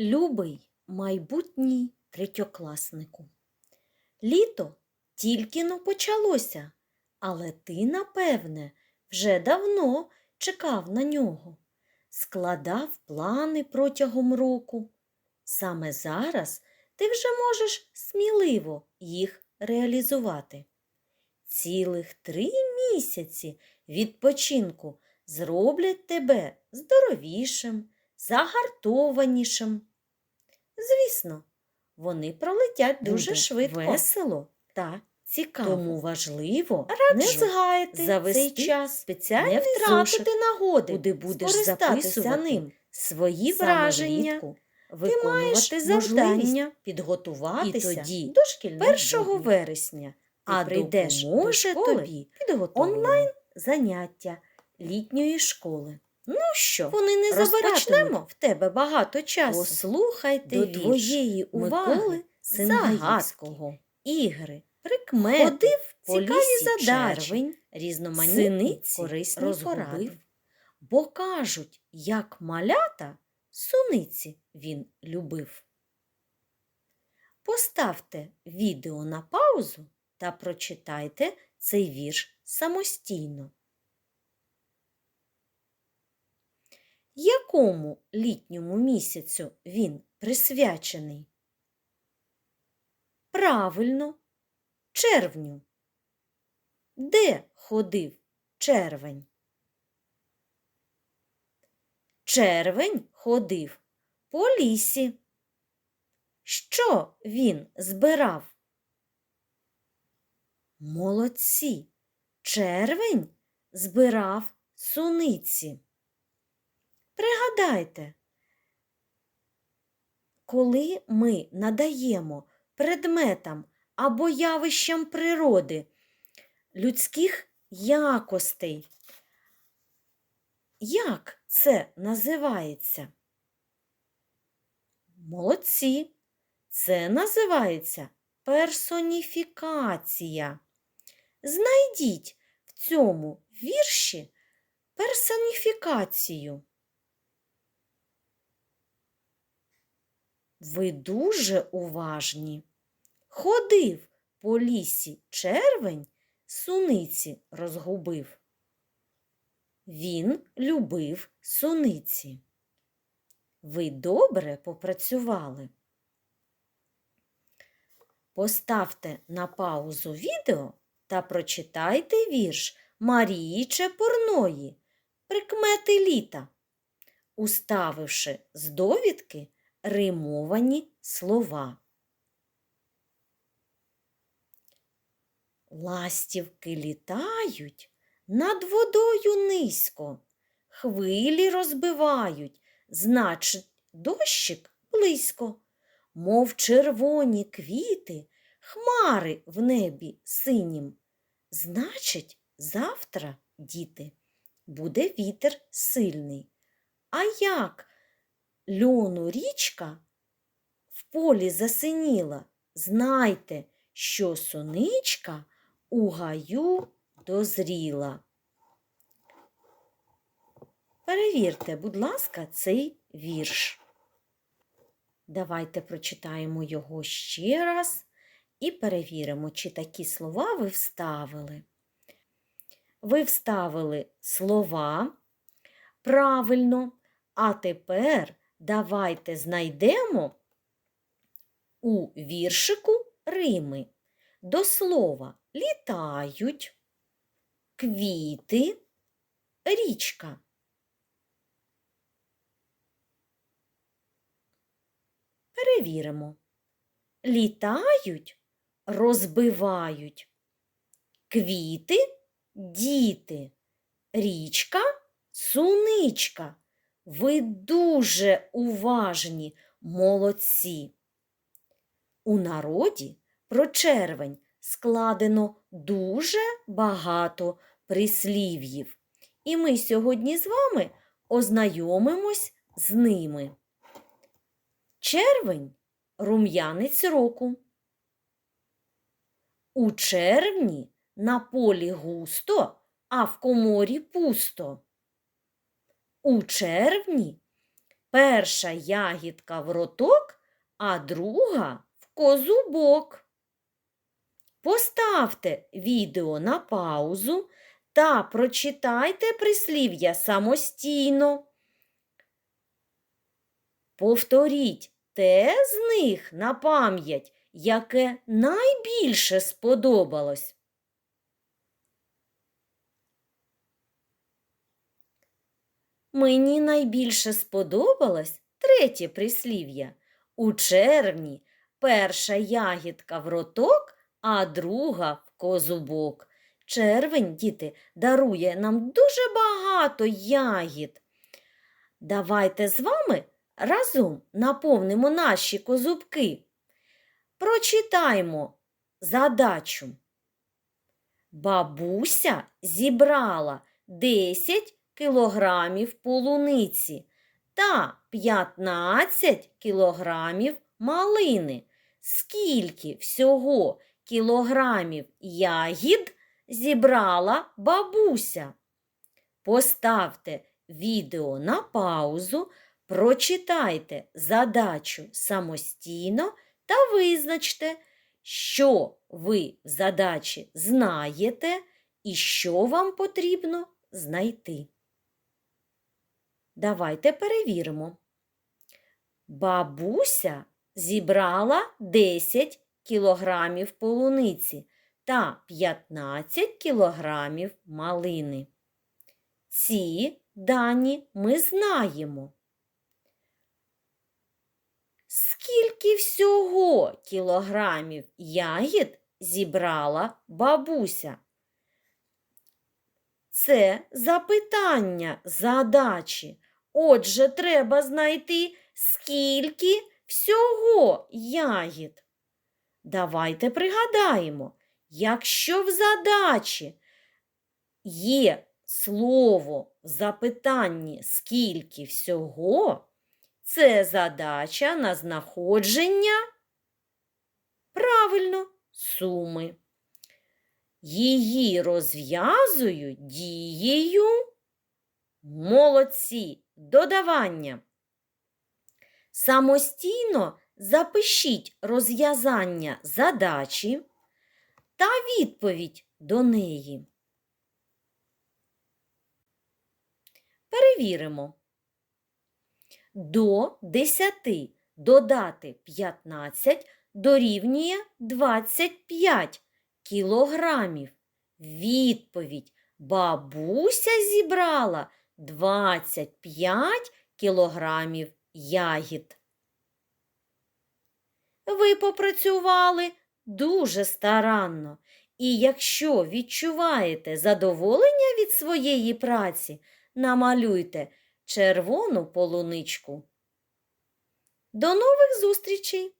Любий майбутній третьокласнику. Літо тільки но почалося, але ти, напевне, вже давно чекав на нього, складав плани протягом року. Саме зараз ти вже можеш сміливо їх реалізувати. Цілих три місяці відпочинку зроблять тебе здоровішим, загартованішим. Звісно, вони пролетять дуже Буде швидко, весело та цікаво. Тому важливо раджу не згаяти завести цей час, спеціальний не втратити нагоди, куди будеш скористатися записувати ним, свої враження, влітку виконувати маєш завдання, підготуватися і тоді, до шкільних 1 вересня, а прийдеш школи тобі онлайн заняття літньої школи. Ну що, Вони не розпочнемо? забиратимуть в тебе багато часу. Послухайте до твоєї уваги Сингаївського. ігри, прикмети, Ходив по цікаві лісі задачі, червень, різноманітні синиці корисні розгубив. поради. Бо кажуть, як малята, суниці він любив. Поставте відео на паузу та прочитайте цей вірш самостійно. Якому літньому місяцю він присвячений? Правильно, червню. Де ходив червень? Червень ходив по лісі. Що він збирав? Молодці. Червень збирав суниці. Пригадайте, коли ми надаємо предметам або явищам природи людських якостей, як це називається? Молодці. Це називається персоніфікація. Знайдіть в цьому вірші персоніфікацію. Ви дуже уважні. Ходив по лісі червень, суниці розгубив. Він любив суниці. Ви добре попрацювали. Поставте на паузу відео та прочитайте вірш Марії Чепурної Прикмети літа, уставивши з довідки римовані слова. Ластівки літають над водою низько, хвилі розбивають, значить, дощик близько, мов червоні квіти, хмари в небі синім. Значить, завтра, діти, буде вітер сильний. А як льону річка в полі засиніла, знайте, що соничка у гаю дозріла. Перевірте, будь ласка, цей вірш. Давайте прочитаємо його ще раз і перевіримо, чи такі слова ви вставили. Ви вставили слова правильно, а тепер давайте знайдемо у віршику Рими до слова літають, квіти, річка. Перевіримо. Літають, розбивають. Квіти, діти, річка, суничка. Ви дуже уважні, молодці. У народі про червень складено дуже багато прислів'їв, і ми сьогодні з вами ознайомимось з ними. Червень рум'янець року. У червні на полі густо, а в коморі пусто. У червні Перша ягідка в роток, а друга в козубок. Поставте відео на паузу та прочитайте прислів'я самостійно. Повторіть те з них на пам'ять, яке найбільше сподобалось. Мені найбільше сподобалось третє прислів'я. У червні перша ягідка в роток, а друга в козубок. Червень, діти, дарує нам дуже багато ягід. Давайте з вами разом наповнимо наші козубки. Прочитаймо задачу. Бабуся зібрала 10 кілограмів полуниці та 15 кілограмів малини. Скільки всього кілограмів ягід зібрала бабуся? Поставте відео на паузу, прочитайте задачу самостійно та визначте, що ви в задачі знаєте і що вам потрібно знайти. Давайте перевіримо. Бабуся зібрала 10 кілограмів полуниці та 15 кілограмів малини. Ці дані ми знаємо. Скільки всього кілограмів ягід зібрала бабуся? Це запитання задачі. Отже, треба знайти, скільки всього ягід. Давайте пригадаємо, якщо в задачі є слово в запитанні скільки всього, це задача на знаходження правильно суми. Її розв'язують дією молодці додавання. Самостійно запишіть розв'язання задачі та відповідь до неї. Перевіримо. До 10 додати 15 дорівнює 25 кілограмів. Відповідь бабуся зібрала 25 кілограмів ягід. Ви попрацювали дуже старанно, і якщо відчуваєте задоволення від своєї праці, намалюйте червону полуничку. До нових зустрічей!